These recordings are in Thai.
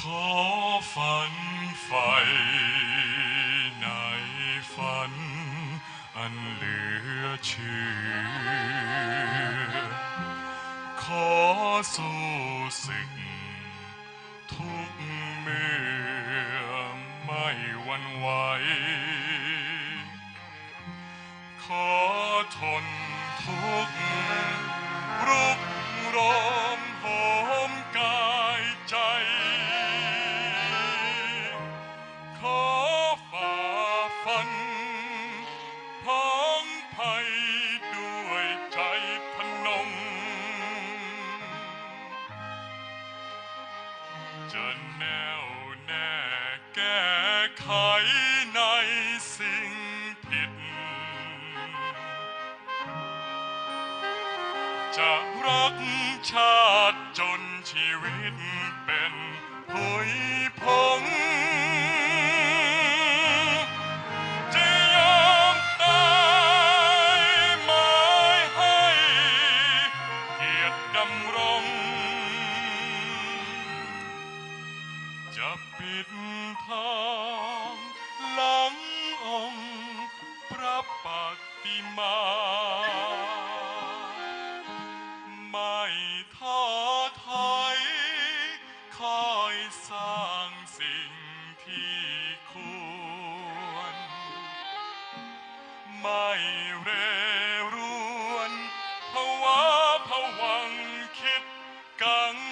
ขอฝันใฝ่ในฝัน อันเหลือเชื่อ ขอสู้ศึกทุกเมื่อไม่หวันไหว ขอทนทุกข์รุกรมโห แก้ไขในสิ่งผิด จะรักชาติจนชีวิตเป็นหุยพงางหลังองค์พระปฏิมา ไม่ท้อถอยคอยสร้างสิ่งที่ควร ไม่เรรวนภาวะผวังคิดกัง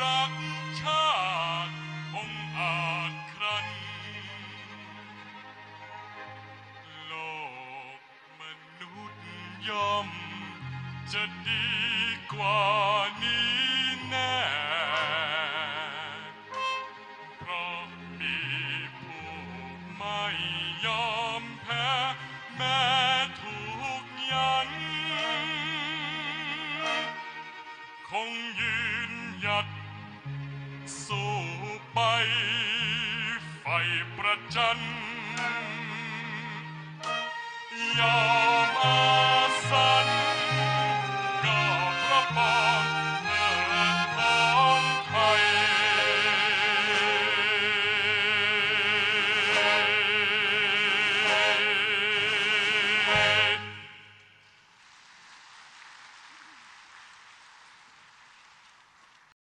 รักชาติองอาจครัน โลกมนุษย์ย่อมจะดีกว่านี้ สูงไปไฟประจันยา